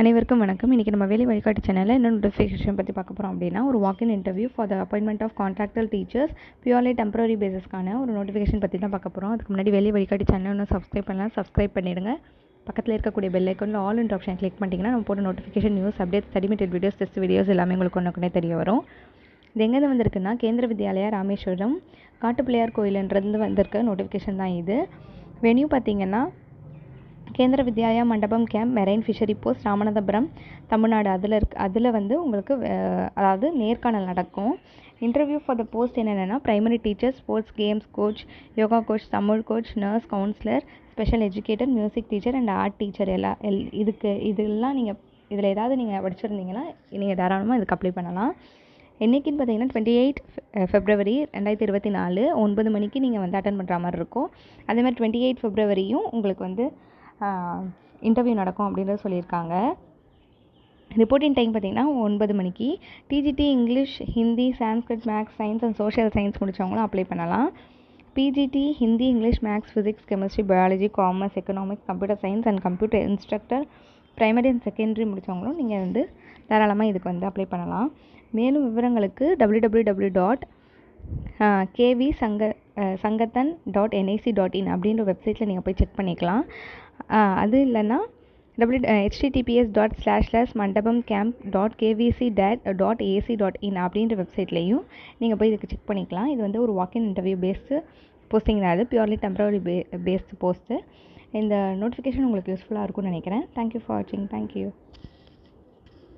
அனைவருக்கும் வணக்கம். இன்றைக்கி நம்ம வேலை வழிகாட்டு சேனலில் என்ன நோட்டிஃபிகேஷன் பற்றி பார்க்க போகிறோம் அப்படின்னா ஒரு walk in interview for the appointment of contractual teachers purely temporary பேசிஸ்க்கான ஒரு நோட்டிஃபிகேஷன் பற்றி தான் பார்க்க போகிறோம் அதுக்கு முன்னாடி வேலை வழிகாட்டு சேனல் ஒன்று சப்ஸ்கிரைப் பண்ணலாம் சப்ஸ்கிரைப் பண்ணிடுங்க. பக்கத்தில் இருக்கக்கூடிய பெல் ஐக்கனில் ஆல் இன்ட் ஆப்ஷன் கிளிக் பண்ணிட்டீங்கன்னா நம்ம போட்ட notification news update study videos test videos எல்லாமே உங்களுக்கு ஒன்றுக்குனே தெரிய வரும். இது எங்கேருந்து வந்திருக்குன்னா கேந்திர வித்யாலயா ராமேஸ்வரம் காட்டுப்பிள்ளையார் கோயிலுன்றது வந்திருக்க நோட்டிஃபிகேஷன் தான் இது. வென்யூ பார்த்தீங்கன்னா Kendriya Vidyalaya Mandapam camp marine fishery post Ramanathapuram Tamil Nadu. அதில் இருக் அதில் வந்து உங்களுக்கு அதாவது நேர்காணல் நடக்கும். இன்டர்வியூ ஃபார் த போஸ்ட் என்னென்னா primary teacher sports games coach yoga coach Tamil coach nurse counsellor special educator music teacher and art teacher எல்லா எல் இதுக்கு இதெல்லாம் நீங்கள் இதில் ஏதாவது நீங்கள் படிச்சிருந்தீங்கன்னா நீங்கள் தாராளமாக இதுக்கு அப்ளை பண்ணலாம். என்றைக்குன்னு பார்த்தீங்கன்னா டுவெண்ட்டி எயிட் ஃபெப்ரவரி ரெண்டாயிரத்தி இருபத்தி நாலு ஒன்பது மணிக்கு நீங்கள் வந்து அட்டன் பண்ணுற மாதிரி இருக்கும். அதே மாதிரி டுவெண்ட்டி எயிட் ஃபெப்ரவரியும் உங்களுக்கு வந்து இன்டர்வியூ நடக்கும் அப்படின்றத சொல்லியிருக்காங்க. ரிப்போர்ட்டிங் டைம் பார்த்தீங்கன்னா ஒன்பது மணிக்கு. TGT English Hindi Sanskrit maths science and social science முடித்தவங்களும் apply பண்ணலாம். PGT Hindi English maths physics chemistry biology commerce economics computer science and computer instructor primary and secondary முடித்தவங்களும் நீங்கள் வந்து தாராளமாக இதுக்கு வந்து அப்ளை பண்ணலாம். மேலும் விவரங்களுக்கு W W W dot KV சங்க Sangathan dot NIC dot in அப்படின்ற வெப்சைட்டில் நீங்கள் போய் செக் பண்ணிக்கலாம். அது இல்லைன்னா W HTTPS dot slash slash Mandapam camp dot KVC date dot AC dot in அப்படின்ற வெப்சைட்லேயும் நீங்கள் போய் இதுக்கு செக் பண்ணிக்கலாம். இது வந்து ஒரு வாக்கின் இன்டர்வியூ பேஸ்டு போஸ்டிங் தான் அது. Purely temporary pay based post இந்த நோட்டிஃபிகேஷன் உங்களுக்கு யூஸ்ஃபுல்லாக இருக்கும்னு நினைக்கிறேன். தேங்க்யூ ஃபார் வாட்சிங் தேங்க்யூ